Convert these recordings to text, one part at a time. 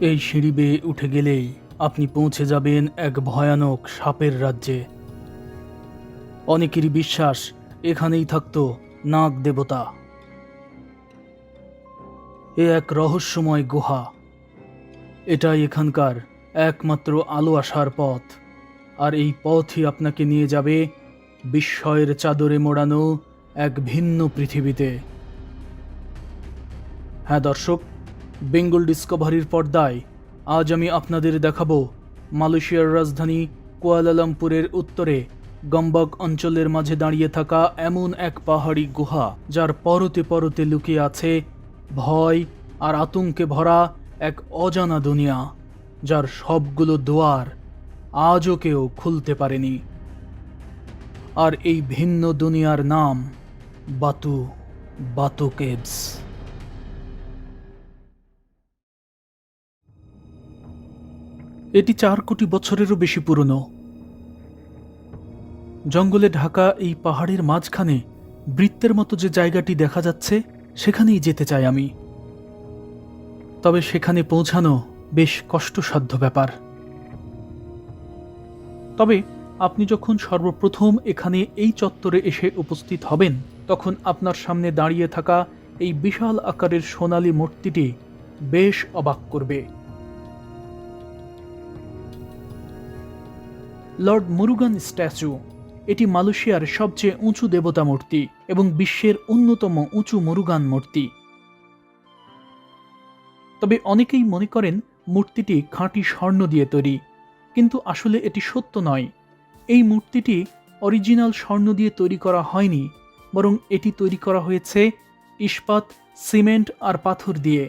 এই সিঁড়ি বেয়ে উঠে গেলেই আপনি পৌঁছে যাবেন এক ভয়ানক সাপের রাজ্যে। অনেকেরই বিশ্বাস এখানেই থাকতো নাগ দেবতা। এ এক রহস্যময় গুহা। এটাই এখানকার একমাত্র আলো আসার পথ। আর এই পথই আপনাকে নিয়ে যাবে বিস্ময়ের চাদরে মোড়ানো এক ভিন্ন পৃথিবীতে। হ্যাঁ দর্শক বেঙ্গল ডিসকভারির পর্দায়। আজ আমি আপনাদের দেখাবো মালয়েশিয়ার রাজধানী কুয়ালালামপুরের উত্তরে গম্বক অঞ্চলের মাঝে দাঁড়িয়ে থাকা এমন এক পাহাড়ি গুহা, যার পরতে পরতে লুকিয়ে আছে ভয় আর আতঙ্কে ভরা এক অজানা দুনিয়া, যার সবগুলো দুয়ার আজও কেউ খুলতে পারেনি। আর এই ভিন্ন দুনিয়ার নাম বাতু বাতু কেভস। এটি চার কোটি বছরেরও বেশি পুরনো। জঙ্গলে ঢাকা এই পাহাড়ের মাঝখানে বৃত্তের মতো যে জায়গাটি দেখা যাচ্ছে, সেখানেই যেতে চাই আমি। তবে সেখানে পৌঁছানো বেশ কষ্টসাধ্য ব্যাপার। তবে আপনি যখন সর্বপ্রথম এখানে এই চত্বরে এসে উপস্থিত হবেন, তখন আপনার সামনে দাঁড়িয়ে থাকা এই বিশাল আকারের সোনালী মূর্তিটি বেশ অবাক করবে। লর্ড মুরুগান স্ট্যাচু, এটি মালয়েশিয়ার সবচেয়ে উঁচু দেবতা মূর্তি এবং বিশ্বের অন্যতম উঁচু মুরুগান মূর্তি। তবে অনেকেই মনে করেন মূর্তিটি খাঁটি স্বর্ণ দিয়ে তৈরি, কিন্তু আসলে এটি সত্য নয়। এই মূর্তিটি অরিজিনাল স্বর্ণ দিয়ে তৈরি করা হয়নি, বরং এটি তৈরি করা হয়েছে ইস্পাত, সিমেন্ট আর পাথর দিয়ে।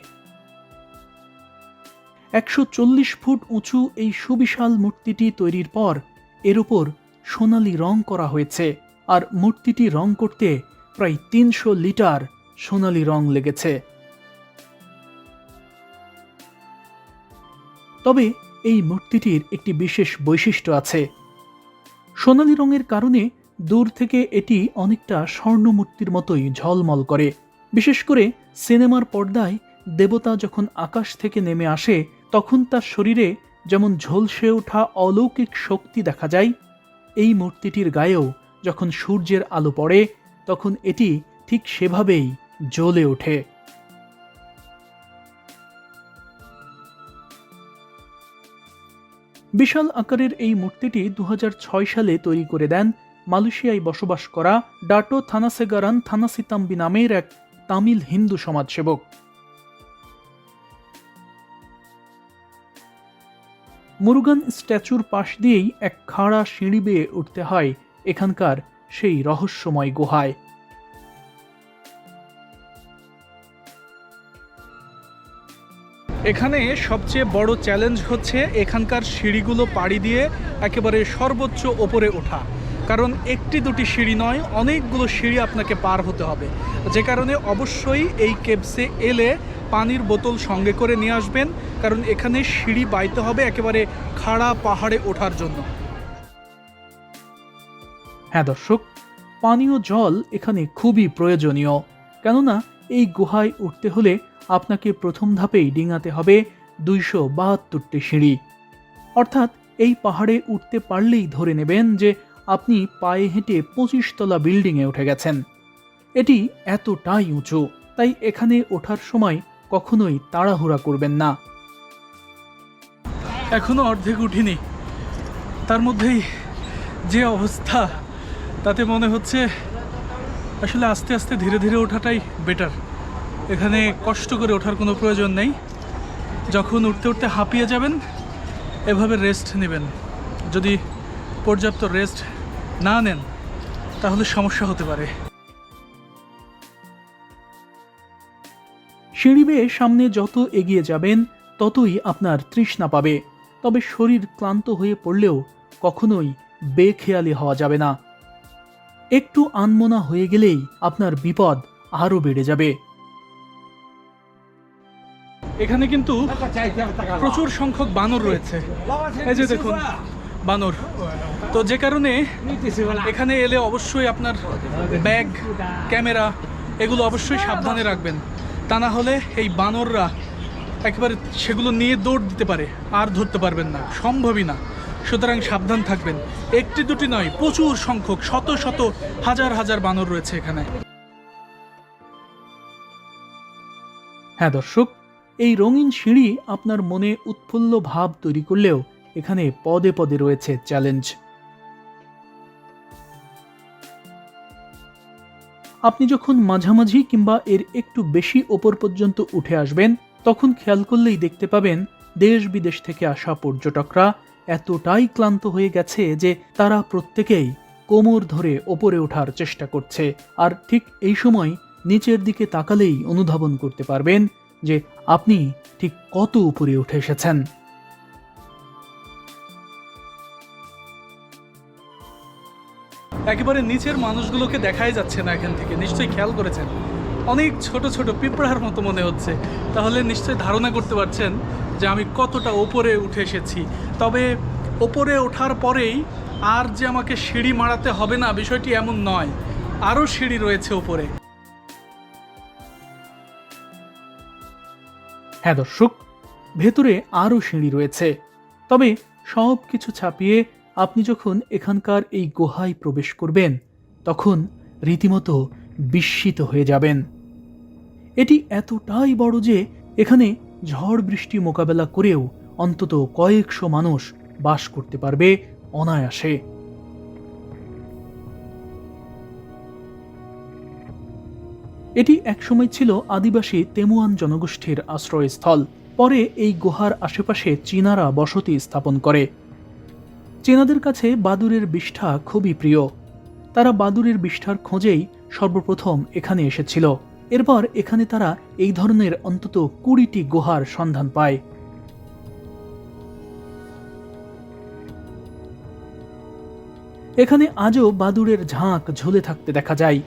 একশো চল্লিশ ফুট উঁচু এই সুবিশাল মূর্তিটি তৈরির পর এর উপর সোনালি রং করা হয়েছে আর মূর্তিটি রং করতে প্রায় তিনশো লিটার সোনালি রং লেগেছে। তবে এই মূর্তিটির একটি বিশেষ বৈশিষ্ট্য আছে। সোনালি রঙের কারণে দূর থেকে এটি অনেকটা স্বর্ণ মূর্তির মতোই ঝলমল করে। বিশেষ করে সিনেমার পর্দায় দেবতা যখন আকাশ থেকে নেমে আসে, তখন তার শরীরে যেমন ঝলসে ওঠা অলৌকিক শক্তি দেখা যায়, এই মূর্তিটির গায়েও যখন সূর্যের আলো পড়ে, তখন এটি ঠিক সেভাবেই জ্বলে ওঠে। বিশাল আকারের এই মূর্তিটি দু হাজার ছয় সালে তৈরি করে দেন মালয়েশিয়ায় বসবাস করা ডাটো থানাসেগারান থানাসিতাম্বি নামের এক তামিল হিন্দু সমাজসেবক। মুরুগান স্ট্যাচুর পাশ দিয়েই এক খাড়া সিঁড়ি বেয়ে উঠতে হয় এখানকার সেই রহস্যময় গুহায়। এখানে সবচেয়ে বড় চ্যালেঞ্জ হচ্ছে এখানকার সিঁড়িগুলো পাড়ি দিয়ে একেবারে সর্বোচ্চ ওপরে ওঠা। কারণ একটি দুটি সিঁড়ি নয়, অনেকগুলো সিঁড়ি আপনাকে পার হতে হবে। যে কারণে অবশ্যই এই কেবসে এলে পানির বোতল সঙ্গে করে নিয়ে আসবেন, কারণ এখানে সিঁড়ি বাইতে হবে একেবারে খাড়া পাহাড়ে ওঠার জন্য। হ্যাঁ দর্শক, পানীয় জল এখানে খুবই প্রয়োজনীয়, কেননা এই গুহায় উঠতে হলে আপনাকে প্রথম ধাপেই ডিঙাতে হবে দুইশো বাহাত্তরটি সিঁড়ি। অর্থাৎ এই পাহাড়ে উঠতে পারলেই ধরে নেবেন যে আপনি পায়ে হেঁটে পঁচিশতলা বিল্ডিংয়ে উঠে গেছেন। এটি এতটাই উঁচু, তাই এখানে ওঠার সময় কখনোই তাড়াহুড়া করবেন না। এখনও অর্ধেক উঠিনি। তার মধ্যেই যে অবস্থা, তাতে মনে হচ্ছে আসলে আস্তে আস্তে ধীরে ধীরে ওঠাটাই বেটার এখানে কষ্ট করে ওঠার কোনো প্রয়োজন নেই। যখন উঠতে উঠতে হাঁপিয়ে যাবেন, এভাবে রেস্ট নেবেন। যদি পর্যাপ্ত রেস্ট না নেন, তাহলে সমস্যা হতে পারে। সিঁড়ি বেয়ে সামনে যত এগিয়ে যাবেন, ততই আপনার তৃষ্ণা পাবে। তবে শরীর ক্লান্ত হয়ে পড়লেও কখনোই বেখেয়ালি হওয়া যাবে না। একটু আনমনা হয়ে গেলেই আপনার বিপদ আরও বেড়ে যাবে। এখানে কিন্তু প্রচুর সংখ্যক বানর রয়েছে। এই যে দেখুন, বানর। তো যে কারণে এখানে এলে অবশ্যই আপনার ব্যাগ, ক্যামেরা, এগুলো অবশ্যই সাবধানে রাখবেন। তা না হলে এই বানররা একেবারে সেগুলো নিয়ে দৌড় দিতে পারে, আর ধরতে পারবেন না, সম্ভবই না। সুতরাং সাবধান থাকবেন। একটি দুটি নয়, প্রচুর সংখ্যক, শত শত, হাজার হাজার বানর রয়েছে এখানে। হ্যাঁ দর্শক, এই রঙিন সিঁড়ি আপনার মনে উৎফুল্ল ভাব তৈরি করলেও এখানে পদে পদে রয়েছে চ্যালেঞ্জ। আপনি যখন মাঝামাঝি কিংবা এর একটু বেশি ওপর পর্যন্ত উঠে আসবেন, তখন খেয়াল করলেই দেখতে পাবেন দেশ বিদেশ থেকে আসা পর্যটকরা এতটাই ক্লান্ত হয়ে গেছে যে তারা প্রত্যেকেই কোমর ধরে ওপরে ওঠার চেষ্টা করছে। আর ঠিক এই সময় নিচের দিকে তাকালেই অনুধাবন করতে পারবেন যে আপনি ঠিক কত উপরে উঠে এসেছেন। একেবারে নিচের মানুষগুলোকে দেখাই যাচ্ছে না এখান থেকে। নিশ্চয়ই খেয়াল করেছেন। অনেক ছোট ছোট পিঁপড়ার মতো মনে হচ্ছে। তাহলে নিশ্চয়ই ধারণা করতে পারছেন যে আমি কতটা ওপরে উঠে এসেছি। তবে ওপরে ওঠার পরেই আর যে আমাকে সিঁড়ি মারাতে হবে না, বিষয়টি এমন নয়। আরও সিঁড়ি রয়েছে ওপরে। হ্যাঁ দর্শক, ভেতরে আরও সিঁড়ি রয়েছে। তবে সব কিছু ছাপিয়ে আপনি যখন এখানকার এই গুহায় প্রবেশ করবেন, তখন রীতিমতো বিস্মিত হয়ে যাবেন। এটি এতটাই বড় যে এখানে ঝড় বৃষ্টি মোকাবেলা করেও অন্তত কয়েকশো মানুষ বাস করতে পারবে অনায়াসে। এটি একসময় ছিল আদিবাসী তেমুয়ান জনগোষ্ঠীর আশ্রয়স্থল। পরে এই গুহার আশেপাশে চীনারা বসতি স্থাপন করে। চীনাদের কাছে বাদুরের বিষ্ঠা খুবই প্রিয়। তারা বাদুরের বিষ্ঠার খোঁজেই সর্বপ্রথম এখানে এসেছিল। এরপর এখানে তারা এই ধরনের অন্তত কুড়িটি গুহার সন্ধান পায়। এখানে আজও বাদুড়ের ঝাঁক ঝুলে থাকতে দেখা যায়।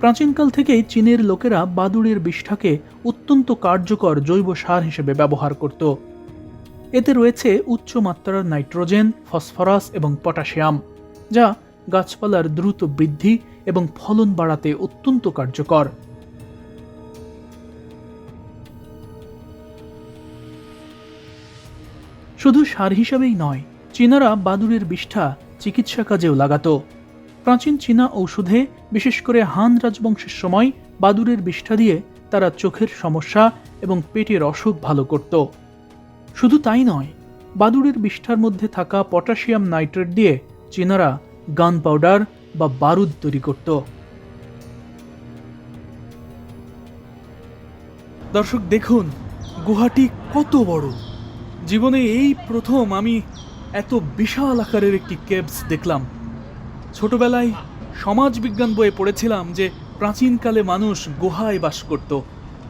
প্রাচীনকাল থেকেই চীনের লোকেরা বাদুড়ের বিষ্ঠাকে অত্যন্ত কার্যকর জৈব সার হিসেবে ব্যবহার করত। এতে রয়েছে উচ্চ মাত্রার নাইট্রোজেন, ফসফরাস এবং পটাশিয়াম, যা গাছপালার দ্রুত বৃদ্ধি এবং ফলন বাড়াতে অত্যন্ত কার্যকর। শুধু সার হিসাবেই নয়, চীনারা বাদুড়ের বিষ্ঠা চিকিৎসা কাজেও লাগাতো। প্রাচীন চীনা ঔষধে, বিশেষ করে হান রাজবংশের সময়, বাদুড়ের বিষ্ঠা দিয়ে তারা চোখের সমস্যা এবং পেটের অসুখ ভালো করত। শুধু তাই নয়, বাদুড়ের বিষ্ঠার মধ্যে থাকা পটাশিয়াম নাইট্রেট দিয়ে চীনারা গান পাউডার বা বারুদ তৈরি করত। দর্শক, দেখুন, গুহাটি কত বড়। জীবনে এই প্রথম আমি এত বিশাল আকারের একটি কেবস দেখলাম। ছোটবেলায় সমাজ বিজ্ঞান বইয়ে পড়েছিলাম যে প্রাচীনকালে মানুষ গুহায় বাস করত।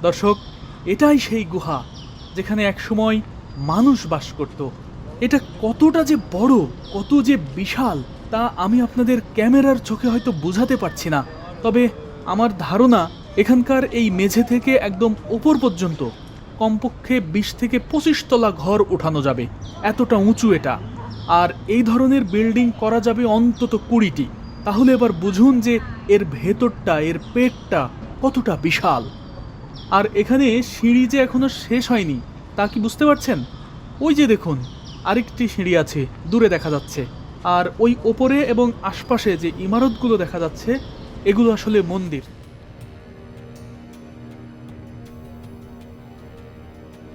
দর্শক, এটাই সেই গুহা যেখানে একসময় মানুষ বাস করত। এটা কতটা যে বড়, কত যে বিশাল, তা আমি আপনাদের ক্যামেরার চোখে হয়তো বোঝাতে পারছি না। তবে আমার ধারণা এখানকার এই মেঝে থেকে একদম ওপর পর্যন্ত কমপক্ষে বিশ থেকে পঁচিশ তলা ঘর ওঠানো যাবে। এতটা উঁচু এটা। আর এই ধরনের বিল্ডিং করা যাবে অন্তত কুড়িটি। তাহলে এবার বুঝুন যে এর ভেতরটা, এর পেটটা কতটা বিশাল। আর এখানে সিঁড়ি যে এখনও শেষ হয়নি তা কি বুঝতে পারছেন? ওই যে দেখুন, আরেকটি সিঁড়ি আছে, দূরে দেখা যাচ্ছে। আর ওই ওপরে এবং আশপাশে যে ইমারতগুলো দেখা যাচ্ছে, এগুলো আসলে মন্দির।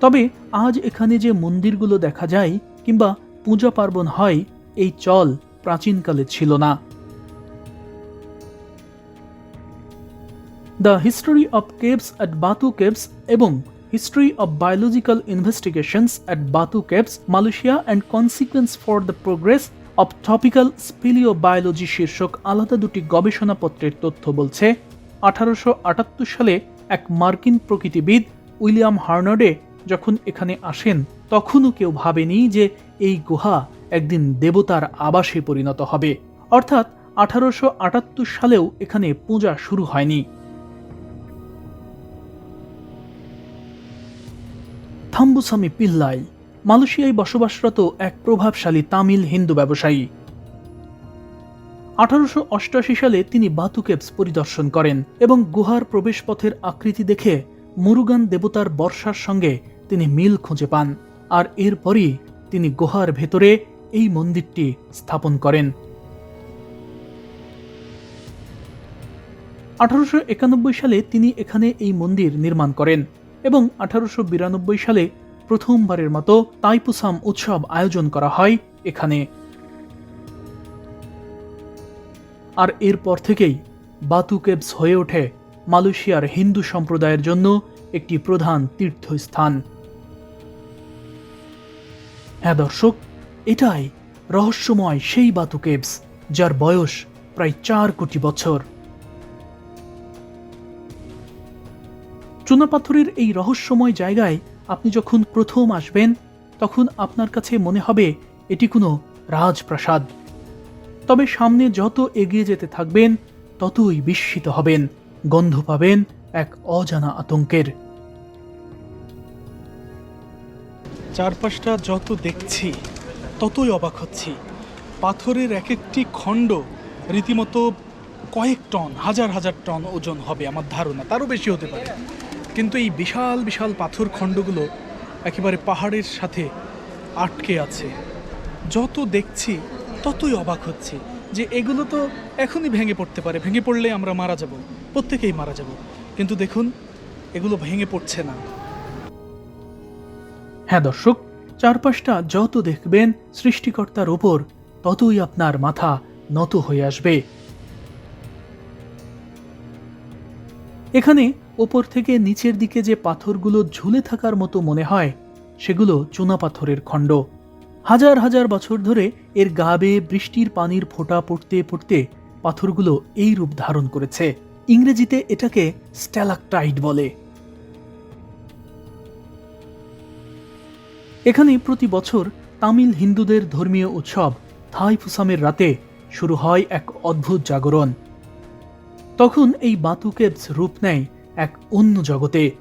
তবে আজ এখানে যে মন্দিরগুলো দেখা যায় কিংবা পূজা পার্বণ হয়, এই চল প্রাচীনকালে ছিল না। The history of caves at Batu caves এবং history of biological investigations at Batu caves Malaysia and consequence for the progress of topical speleo biology শীর্ষক আলাদা দুটি গবেষণাপত্রের তথ্য বলছে, আঠারোশো আটাত্তর সালে এক মার্কিন প্রকৃতিবিদ উইলিয়াম হার্নার্ডে যখন এখানে আসেন, তখনও কেউ ভাবেনি যে এই গুহা একদিন দেবতার আবাসে পরিণত হবে। অর্থাৎ আঠারোশো আটাত্তর সালেও এখানে পূজা শুরু হয়নি। থাম্বুসামি পিল্লাই মালয়েশিয়ায় বসবাসরত এক প্রভাবশালী তামিল হিন্দু ব্যবসায়ী। আঠারোশো অষ্টআশি সালে তিনি বাতু কেভস পরিদর্শন করেন এবং গুহার প্রবেশপথের আকৃতি দেখে মুরুগান দেবতার বর্ষার সঙ্গে তিনি মিল খুঁজে পান আর এরপরই তিনি গুহার ভেতরে এই মন্দিরটি স্থাপন করেন। আঠারোশো একানব্বই সালে তিনি এখানে এই মন্দির নির্মাণ করেন। এবং আঠারোশো বিরানব্বই সালে প্রথমবারের মতো তাইপুসাম উৎসব আয়োজন করা হয় এখানে। আর এরপর থেকেই বাতু কেবস হয়ে ওঠে মালয়েশিয়ার হিন্দু সম্প্রদায়ের জন্য একটি প্রধান তীর্থস্থান। হ্যাঁ দর্শক, এটাই রহস্যময় সেই বাতু কেবস যার বয়স প্রায় চার কোটি বছর। চুনাপাথরের এই রহস্যময় জায়গায় আপনি যখন প্রথম আসবেন, তখন আপনার কাছে মনে হবে এটি কোনো রাজপ্রাসাদ। তবে সামনে যত এগিয়ে যেতে থাকবেন, ততই বিস্মিত হবেন, গন্ধ পাবেন এক অজানা আতঙ্কের। চারপাশটা যত দেখছি, ততই অবাক হচ্ছি। পাথরের এক একটি খণ্ড রীতিমতো কয়েক টন, হাজার হাজার টন ওজন হবে আমার ধারণা, তারও বেশি হতে পারে। কিন্তু এই বিশাল বিশাল পাথর খণ্ডগুলো একেবারে পাহাড়ের সাথে আটকে আছে। যত দেখছি, ততই অবাক হচ্ছি যে এগুলো তো এখনই ভেঙে পড়তে পারে। ভেঙে পড়লে আমরা মারা যাব, প্রত্যেকেই মারা যাব। কিন্তু দেখুন, এগুলো ভেঙে পড়ছে না। হ্যাঁ দর্শক, চারপাশটা যত দেখবেন সৃষ্টিকর্তার ওপর ততই আপনার মাথা নত হয়ে আসবে। এখানে ওপর থেকে নিচের দিকে যে পাথরগুলো ঝুলে থাকার মতো মনে হয়, সেগুলো চুনা পাথরের খণ্ড। হাজার হাজার বছর ধরে এর গা বেয়ে বৃষ্টির পানির ফোঁটা পড়তে পড়তে পাথরগুলো এই রূপ ধারণ করেছে। ইংরেজিতে এটাকে স্ট্যালাকটাইট বলে। এখানে প্রতি বছর তামিল হিন্দুদের ধর্মীয় উৎসব থাই ফুসামের রাতে শুরু হয় এক অদ্ভুত জাগরণ। তখন এই বাতুকেবস রূপ নেয় এক অন্য জগতে।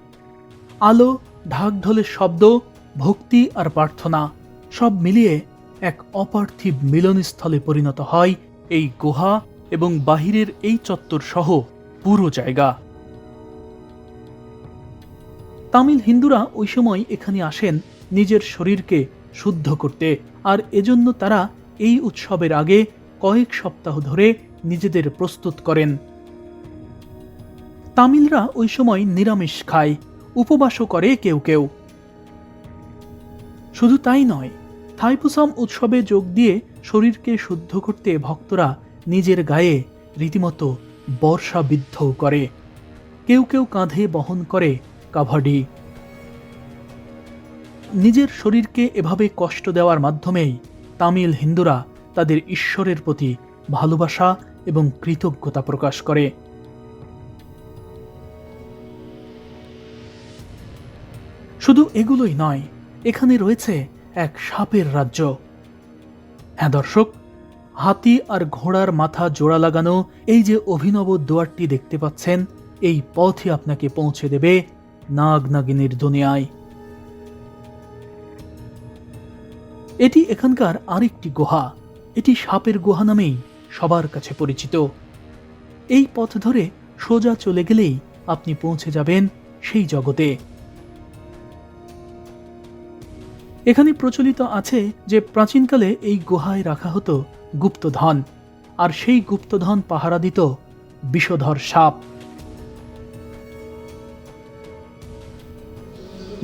আলো ঢাকঢোলের শব্দ, ভক্তি আর প্রার্থনা সব মিলিয়ে এক অপার্থিব মিলনস্থলে পরিণত হয় এই গুহা এবং বাহিরের এই চত্বর সহ পুরো জায়গা। তামিল হিন্দুরা ওই সময় এখানে আসেন নিজের শরীরকে শুদ্ধ করতে আর এজন্য তারা এই উৎসবের আগে কয়েক সপ্তাহ ধরে নিজেদের প্রস্তুত করেন। তামিলরা ওই সময় নিরামিষ খায়, উপবাসও করে কেউ কেউ। শুধু তাই নয়, থাইপুসাম উৎসবে যোগ দিয়ে শরীরকে শুদ্ধ করতে ভক্তরা নিজের গায়ে রীতিমতো বর্ষা বিদ্ধ করে। কেউ কেউ কাঁধে বহন করে কাভাডি। নিজের শরীরকে এভাবে কষ্ট দেওয়ার মাধ্যমেই তামিল হিন্দুরা তাদের ঈশ্বরের প্রতি ভালোবাসা এবং কৃতজ্ঞতা প্রকাশ করে। শুধু এগুলোই নয়, এখানে রয়েছে এক সাপের রাজ্য। হ্যাঁ দর্শক, হাতি আর ঘোড়ার মাথা জোড়া লাগানো এই যে অভিনব দুয়ারটি দেখতে পাচ্ছেন, এই পথই আপনাকে পৌঁছে দেবে নাগ নাগিনীর দুনিয়ায়। এটি এখানকার আরেকটি গুহা, এটি সাপের গুহা নামেই সবার কাছে পরিচিত। এই পথ ধরে সোজা চলে গেলেই আপনি পৌঁছে যাবেন সেই জগতে। এখানে প্রচলিত আছে যে প্রাচীনকালে এই গুহায় রাখা হতো গুপ্তধন, আর সেই গুপ্তধন পাহারা দিত বিষধর সাপ।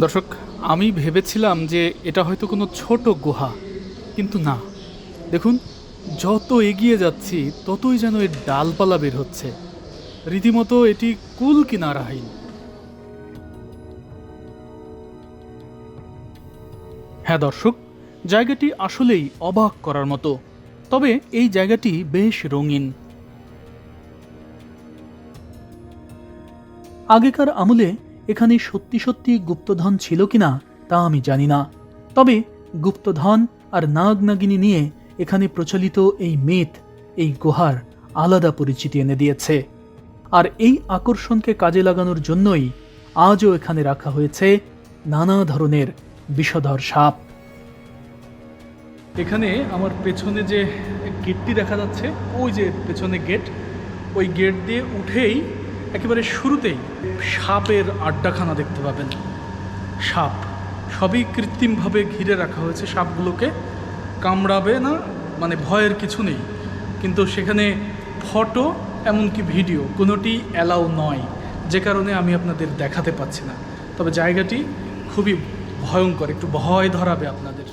দর্শক, আমি ভেবেছিলাম যে এটা হয়তো কোনো ছোট গুহা, কিন্তু না। দেখুন, যত এগিয়ে যাচ্ছি, ততই যেন এর ডালপালা বের হচ্ছে। রীতিমতো এটি কুল কিনারাহীন হ্যাঁ দর্শক, জায়গাটি আসলেই অবাক করার মতো। তবে এই জায়গাটি বেশ রঙিন। আগেকার আমলে এখানে সত্যি সত্যি গুপ্তধন ছিল কিনা তা আমি জানি না। তবে গুপ্তধন আর নাগ নাগিনী নিয়ে এখানে প্রচলিত এই মিথ, এই গুহার আলাদা পরিচিতি এনে দিয়েছে। আর এই আকর্ষণকে কাজে লাগানোর জন্যই আজও এখানে রাখা হয়েছে নানা ধরনের বিষধর সাপ। এখানে আমার পেছনে যে গেটটি দেখা যাচ্ছে, ওই যে পেছনে গেট, ওই গেট দিয়ে উঠেই একেবারে শুরুতেই সাপের আড্ডাখানা দেখতে পাবেন। সাপ সবই কৃত্রিমভাবে ঘিরে রাখা হয়েছে সাপগুলোকে। কামড়াবে না মানে ভয়ের কিছু নেই। কিন্তু সেখানে ফটো, এমনকি ভিডিও, কোনোটি অ্যালাউ নয়। যে কারণে আমি আপনাদের দেখাতে পাচ্ছি না। তবে জায়গাটি খুবই ভয়ঙ্কর, একটু ভয় ধরাবে আপনাদের।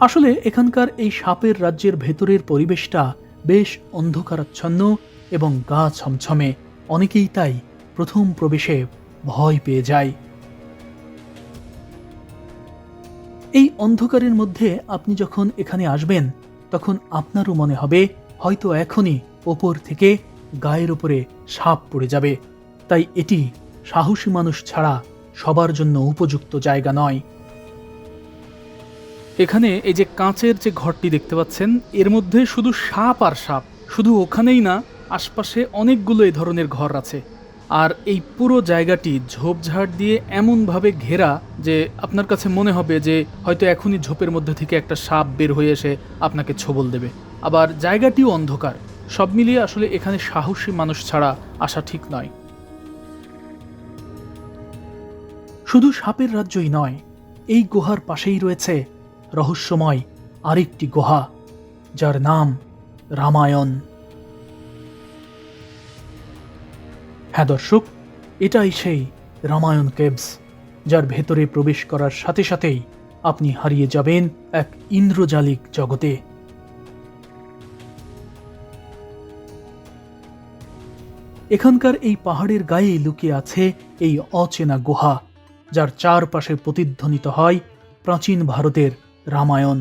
আসলে এখানকার এই সাপের রাজ্যের ভেতরের পরিবেশটা বেশ অন্ধকারাচ্ছন্ন এবং গা ছমছমে। অনেকেই তাই প্রথম প্রবেশে ভয় পেয়ে যায়। এই অন্ধকারের মধ্যে আপনি যখন এখানে আসবেন, তখন আপনারও মনে হবে, হয়তো এখনই ওপর থেকে গায়ের ওপরে সাপ পড়ে যাবে। তাই এটি সাহসী মানুষ ছাড়া সবার জন্য উপযুক্ত জায়গা নয়। এখানে এই যে কাঁচের যে ঘরটি দেখতে পাচ্ছেন, এর মধ্যে শুধু সাপ আর সাপ, শুধু ওখানেই না, আশপাশে অনেকগুলো এই ধরনের ঘর আছে। আর এই পুরো জায়গাটি ঝোপঝাড় দিয়ে এমনভাবে ঘেরা যে আপনার কাছে মনে হবে যে হয়তো এখনই ঝোপের মধ্যে থেকে একটা সাপ বের হয়ে এসে আপনাকে ছোবল দেবে। আবার জায়গাটিও অন্ধকার। সব মিলিয়ে আসলে এখানে সাহসী মানুষ ছাড়া আসা ঠিক নয়। শুধু সাপের রাজ্যই নয়, এই গুহার পাশেই রয়েছে রহস্যময় আরেকটি গুহা, যার নাম রামায়ণ। হ্যাঁ দর্শক, এটাই সেই রামায়ণ কেভস, যার ভেতরে প্রবেশ করার সাথে সাথেই আপনি হারিয়ে যাবেন এক ইন্দ্রজালিক জগতে। এখানকার এই পাহাড়ের গায়ে লুকিয়ে আছে এই অচেনা গুহা যার চারপাশে প্রতিধ্বনিত হয় প্রাচীন ভারতের রামায়ণ।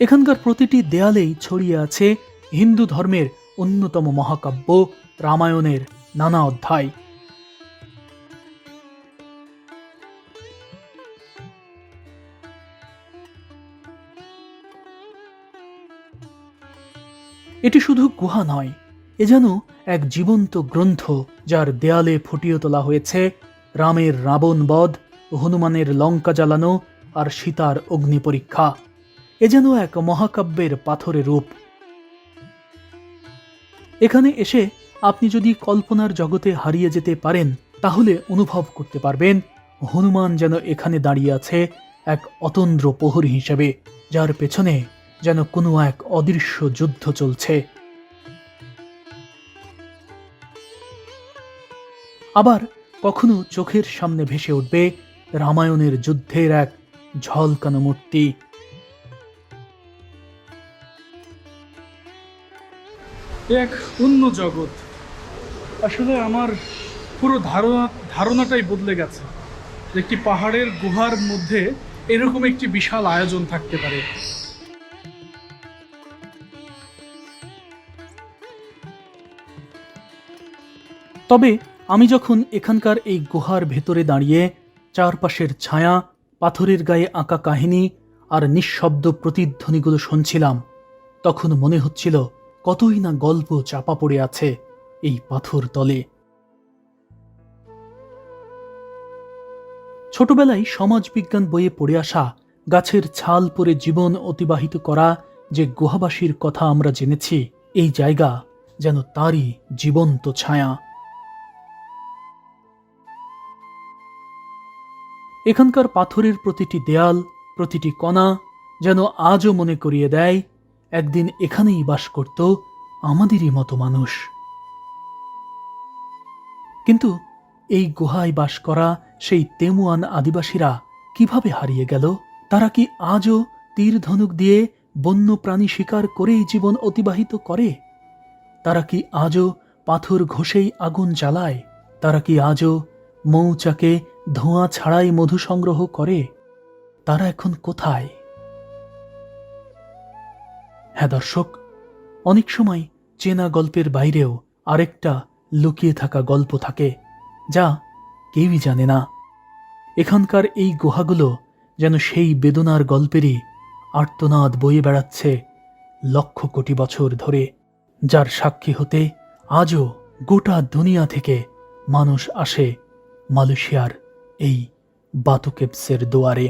এখানকার প্রতিটি দেয়ালেই ছড়িয়ে আছে হিন্দু ধর্মের অন্যতম মহাকাব্য রামায়ণের নানা অধ্যায়। এটি শুধু গুহা নয় এ যেন এক জীবন্ত গ্রন্থ যার দেয়ালে ফুটিয়ে তোলা হয়েছে রামের রাবণ বধ, হনুমানের লঙ্কা জ্বালানো আর সীতার অগ্নি পরীক্ষা। এ যেন এক মহাকাব্যের পাথরে রূপ। এখানে এসে আপনি যদি কল্পনার জগতে হারিয়ে যেতে পারেন, তাহলে অনুভব করতে পারবেন, হনুমান যেন এখানে দাঁড়িয়ে আছে এক অতন্দ্র প্রহরী হিসেবে, যার পেছনে যেন কোনো এক অদৃশ্য যুদ্ধ চলছে। আবার কখনো চোখের সামনে ভেসে উঠবে রামায়ণের যুদ্ধের এক ঝলকানো মূর্তি। এক অন্য জগৎ। আসলে আমার পুরো ধারণা ধারণাটাই বদলে গেছে। একটি পাহাড়ের গুহার মধ্যে এরকম একটি বিশাল আয়োজন থাকতে পারে। তবে আমি যখন এখানকার এই গুহার ভেতরে দাঁড়িয়ে চারপাশের ছায়া, পাথরের গায়ে আঁকা কাহিনী আর নিঃশব্দ প্রতিধ্বনিগুলো শুনছিলাম, তখন মনে হচ্ছিল কতই না গল্প চাপা পড়ে আছে এই পাথর তলে। ছোটবেলায় সমাজবিজ্ঞান বইয়ে পড়ে আসা গাছের ছাল পরে জীবন অতিবাহিত করা যে গুহাবাসীর কথা আমরা জেনেছি, এই জায়গা যেন তারই জীবন্ত ছায়া। এখানকার পাথরের প্রতিটি দেয়াল, প্রতিটি কণা যেন আজও মনে করিয়ে দেয়, একদিন এখানেই বাস করত আমাদেরই মতো মানুষ। কিন্তু এই গুহায় বাস করা সেই তেমুয়ান আদিবাসীরা কীভাবে হারিয়ে গেল? তারা কি আজও তীর ধনুক দিয়ে বন্য প্রাণী শিকার করেই জীবন অতিবাহিত করে? তারা কি আজও পাথর ঘষেই আগুন জ্বালায়? তারা কি আজও মৌচাকে ধোঁয়া ছাড়াই মধু সংগ্রহ করে, তারা এখন কোথায়? হ্যাঁ দর্শক, অনেক সময় চেনা গল্পের বাইরেও আরেকটা লুকিয়ে থাকা গল্প থাকে, যা কেউই জানে না। এখানকার এই গুহাগুলো যেন সেই বেদনার গল্পেরই আর্তনাদ বয়ে বেড়াচ্ছে লক্ষ কোটি বছর ধরে, যার সাক্ষী হতে আজও গোটা দুনিয়া থেকে মানুষ আসে মালয়েশিয়ার এই বাতুকেপসের দুয়ারে।